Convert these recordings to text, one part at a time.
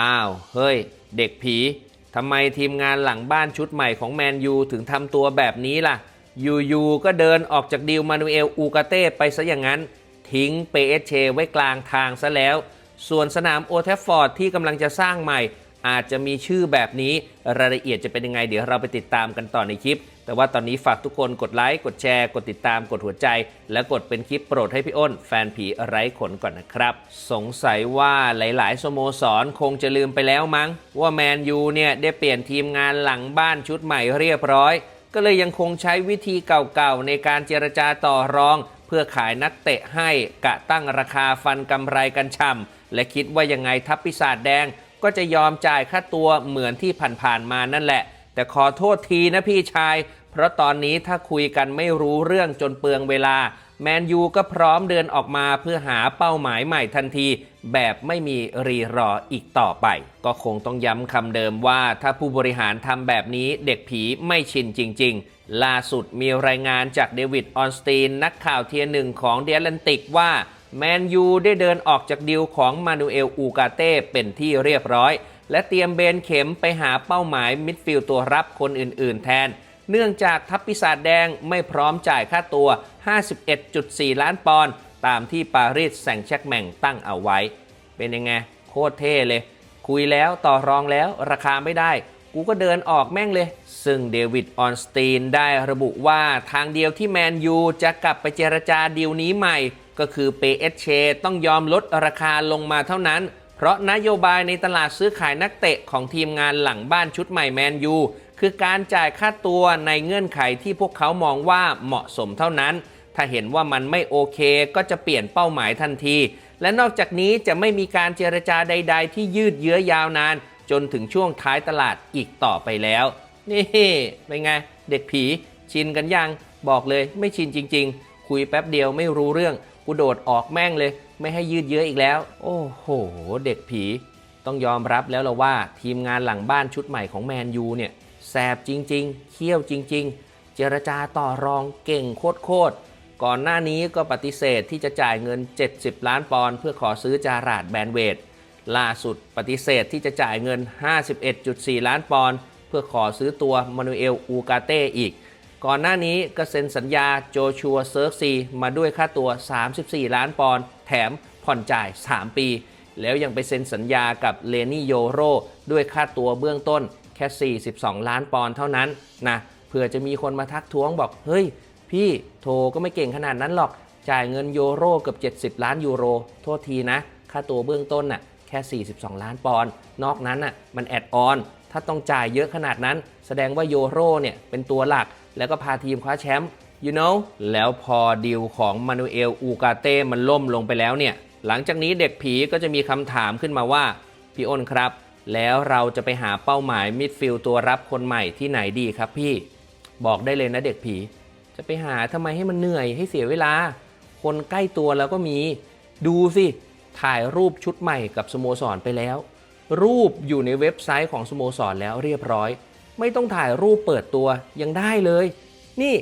อ้าว เฮ้ย เด็กผีทำไมทีมงานหลังบ้านชุดใหม่ของแมนยูถึงทำตัวแบบนี้ล่ะ ยูๆก็เดินออกจากดิวมานูเอลอูกาเต้ไปซะอย่างนั้น ทิ้งเปเอเชไว้กลางทางซะแล้ว ส่วนสนามโอเทฟฟอร์ดที่กำลังจะสร้างใหม่ อาจจะมีชื่อแบบนี้รายละเอียดจะเป็นยังไง เดี๋ยวเราไปติดตามกันต่อในคลิป แต่ว่าตอนนี้ฝากทุกคนกดไลค์กดแชร์ กดติดตามกดหัวใจ และกดเป็นคลิปโปรดให้พี่อ้น แฟนผีไร้ขนก่อนนะครับ สงสัยว่าหลายๆสโมสรคงจะลืมไปแล้วมั้ง ว่าแมนยูเนี่ยได้เปลี่ยนทีมงานหลังบ้านชุดใหม่เรียบร้อย ก็เลยยังคงใช้วิธีเก่าๆในการเจรจาต่อรอง เพื่อขายนักเตะให้กะตั้งราคาฟันกำไรกันช่ำและคิดว่ายังไงทัพปีศาจแดง ก็จะยอมจ่ายค่าตัวเหมือนที่ผ่านๆมานั่นแหละ แต่ขอโทษทีนะพี่ชาย เพราะตอนนี้ถ้าคุยกันไม่รู้เรื่องจนเปลืองเวลา แมนยูก็พร้อมเดินออกมาเพื่อหาเป้าหมายใหม่ทันที แบบไม่มีรีรออีกต่อไป ก็คงต้องย้ำคำเดิมว่าถ้าผู้บริหารทำแบบนี้เด็กผีไม่ชินจริง ๆ ล่าสุดมีรายงานจากเดวิดออนสตีนนักข่าวเทียหนึ่งของเดียลันติกว่า แมนยูได้เดินออกจากดิวของมานูเอลอูกาเต้เป็นที่เรียบร้อย และเตรียมเบนเข็มไปหาเป้าหมายมิดฟิลด์ตัวรับคนอื่น ๆ แทน เนื่องจากทัพปีศาจแดงไม่พร้อมจ่ายค่าตัว 51.4 ล้านปอนด์ตามที่ปารีสแซงต์แชร์กแมงตั้งเอาไว้ เป็นยังไง โคตรเท่เลย คุยแล้วต่อรองแล้วราคาไม่ได้ กูก็เดินออกแม่งเลย ซึ่งเดวิดออนสตีนได้ระบุว่าทางเดียวที่แมนยูจะกลับไปเจรจาดีลนี้ใหม่ ก็คือเปเอเชต้องยอมลดราคาลงมาเท่านั้น เพราะนโยบายในตลาดซื้อขายนักเตะของทีมงานหลังบ้านชุดใหม่แมนยูคือการจ่ายค่าตัวในเงื่อนไขที่พวกเขามองว่าเหมาะสมเท่านั้น ถ้าเห็นว่ามันไม่โอเคก็จะเปลี่ยนเป้าหมายทันที และนอกจากนี้จะไม่มีการเจรจาใด ๆ ที่ยืดเยื้อยาวนาน จนถึงช่วงท้ายตลาดอีกต่อไปแล้ว นี่เป็นไง เด็กผี ชินกันยัง บอกเลยไม่ชินจริง ๆ คุยแป๊บเดียวไม่รู้เรื่อง กูโดดออกแม่งเลย ไม่ให้ยืดเยื้ออีกแล้ว โอ้โห เด็กผี ต้องยอมรับแล้วละว่าทีมงานหลังบ้านชุดใหม่ของแมนยูเนี่ยแสบจริง ๆ เขี้ยวจริง ๆ เจรจาต่อรองเก่งโคตรๆก่อนหน้านี้ก็ปฏิเสธที่จะจ่ายเงิน 70 ล้านปอนด์เพื่อขอซื้อจาราดแบนเวดล่าสุดปฏิเสธที่จะจ่ายเงิน 51.4 ล้านปอนด์เพื่อขอซื้อตัวมานูเอลอูกาเต้อีก ก่อนหน้านี้ก็เซ็นสัญญาโจชัวเซิร์กซีมาด้วยค่าตัว 34 ล้านปอนด์แถมผ่อนจ่าย 3 ปี แล้วยังไปเซ็นสัญญากับเลนี่โยโรด้วยค่าตัวเบื้องต้นแค่ 42 ล้านปอนด์เท่านั้นนะเพื่อจะมีคนมาทักท้วงบอก เฮ้ย พี่โทก็ไม่เก่งขนาดนั้นหรอก จ่ายเงินโยโรเกือบ70 ล้านยูโร โทษทีนะ ค่าตัวเบื้องต้นน่ะแค่ 42 ล้านปอนด์นอกนั้นน่ะมันแอดออน ถ้าต้องจ่ายเยอะขนาดนั้น แสดงว่าโยโรเนี่ยเป็นตัวหลัก แล้วก็พาทีมคว้าแชมป์ you know แล้วพอดีลของมานูเอลอูกาเต้มันล่มลงไปแล้วเนี่ย หลังจากนี้เด็กผีก็จะมีคำถามขึ้นมาว่า พี่อ้นครับ แล้วเราจะไปหาเป้าหมายมิดฟิลด์ตัวรับคนใหม่ที่ไหนดีครับพี่ บอกได้เลยนะเด็กผี จะไปหาทำไมให้มันเหนื่อยให้เสียเวลา คนใกล้ตัวแล้วก็มี ดูสิถ่ายรูปชุดใหม่กับสโมสรไปแล้ว รูปอยู่ในเว็บไซต์ของสโมสรแล้วเรียบร้อย ไม่ต้องถ่ายรูปเปิดตัวยังได้เลย นี่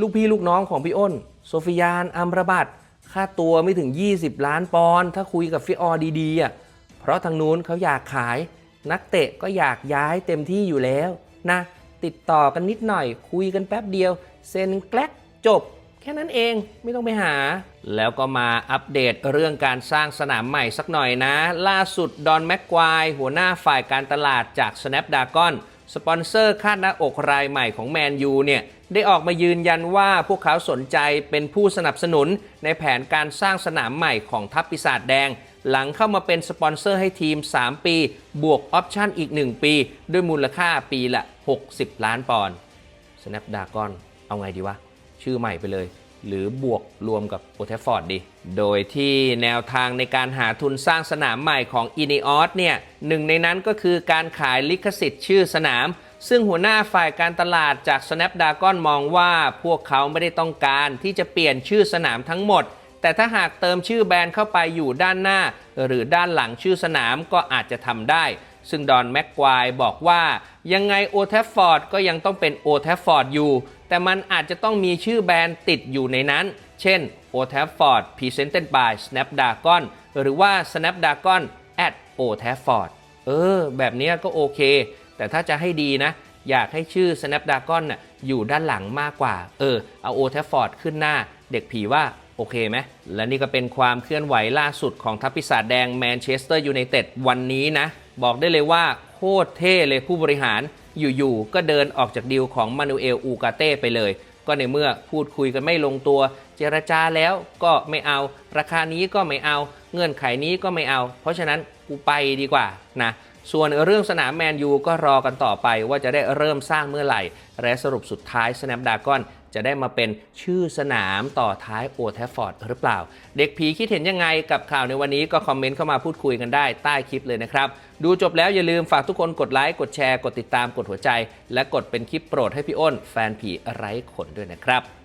ลูกพี่ลูกน้องของพี่อ้น โซฟิยานอัมรบัตค่าตัวไม่ถึง 20 ล้านปอนด์ถ้าคุยกับฟิออดีๆอะเพราะทางนู้นเขาอยากขาย นักเตะก็อยากย้ายเต็มที่อยู่แล้วนะติดต่อกันนิดหน่อย คุยกันแป๊บเดียว เซ็นแกลกจบ แค่นั้นเองไม่ต้องไปหา แล้วก็มาอัปเดตเรื่องการสร้างสนามใหม่สักหน่อยนะ ล่าสุดดอนแม็กควายหัวหน้าฝ่ายการตลาดจาก Snapdragon สปอนเซอร์คาดหน้าอกรายใหม่ของแมนยูเนี่ยได้ออกมายืนยันว่าพวกเขาสนใจเป็นผู้สนับสนุนในแผนการสร้างสนามใหม่ของทัพปีศาจแดง หลังเข้ามาเป็นสปอนเซอร์ให้ทีม 3 ปี บวกออปชั่นอีก 1 ปี ด้วยมูลค่าปีละ 60 ล้านปอนด์ Snapdragon เอาไงดีวะ ชื่อใหม่ไปเลย หรือบวกรวมกับโอเทฟฟอร์ดดี โดยที่แนวทางในการหาทุนสร้างสนามใหม่ของ i n e o s เนี่ยหนึ่งในนั้นก็คือการขายลิขสิทธิ์ชื่อสนาม ซึ่งหัวหน้าฝ่ายการตลาดจาก Snapdragon มองว่าพวกเขาไม่ได้ต้องการที่จะเปลี่ยนชื่อสนามทั้งหมด แต่ถ้าหากเติมชื่อแบรนด์เข้าไปอยู่ด้านหน้า หรือด้านหลังชื่อสนามก็อาจจะทำได้ ซึ่งดอนแม็กควายบอกว่ายังไงโอเทฟฟอร์ดก็ยังต้องเป็นโอเทฟฟอร์ดอยู่ แต่มันอาจจะต้องมีชื่อแบรนด์ติดอยู่ในนั้น เช่น o t a f f o r d Presented by Snapdragon หรือว่า Snapdragon at o t a f f o r d เออ แบบนี้ก็โอเค แต่ถ้าจะให้ดีนะ อยากให้ชื่อ Snapdragon น่ะอยู่ด้านหลังมากกว่า เออ เอาโอแทฟฟอร์ดขึ้นหน้า เด็กผีว่าโอเคไหม และนี่ก็เป็นความเคลื่อนไหวล่าสุดของทัพปีศาจแดงแมนเชสเตอร์ยูไนเต็ดวันนี้นะ บอกได้เลยว่าโคตรเท่เลยผู้บริหารอยู่ๆ ก็เดินออกจากดีลของมานูเอลอูกาเต้ไปเลย ก็ในเมื่อพูดคุยกันไม่ลงตัว เจรจาแล้วก็ไม่เอา ราคานี้ก็ไม่เอา เงื่อนไขนี้ก็ไม่เอา เพราะฉะนั้นกูไปดีกว่านะส่วนเรื่องสนามแมนยูก็รอกันต่อไปว่าจะได้เริ่มสร้างเมื่อไหร่ และสรุปสุดท้าย Snapdragon จะได้มาเป็นชื่อสนามต่อท้ายโอแทฟฟอร์ดหรือเปล่า เด็กผีคิดเห็นยังไงกับข่าวในวันนี้ก็คอมเมนต์เข้ามาพูดคุยกันได้ใต้คลิปเลยนะครับ ดูจบแล้วอย่าลืมฝากทุกคนกดไลค์กดแชร์กดติดตามกดหัวใจ และกดเป็นคลิปโปรดให้พี่อ้นแฟนผีไร้ขนด้วยนะครับ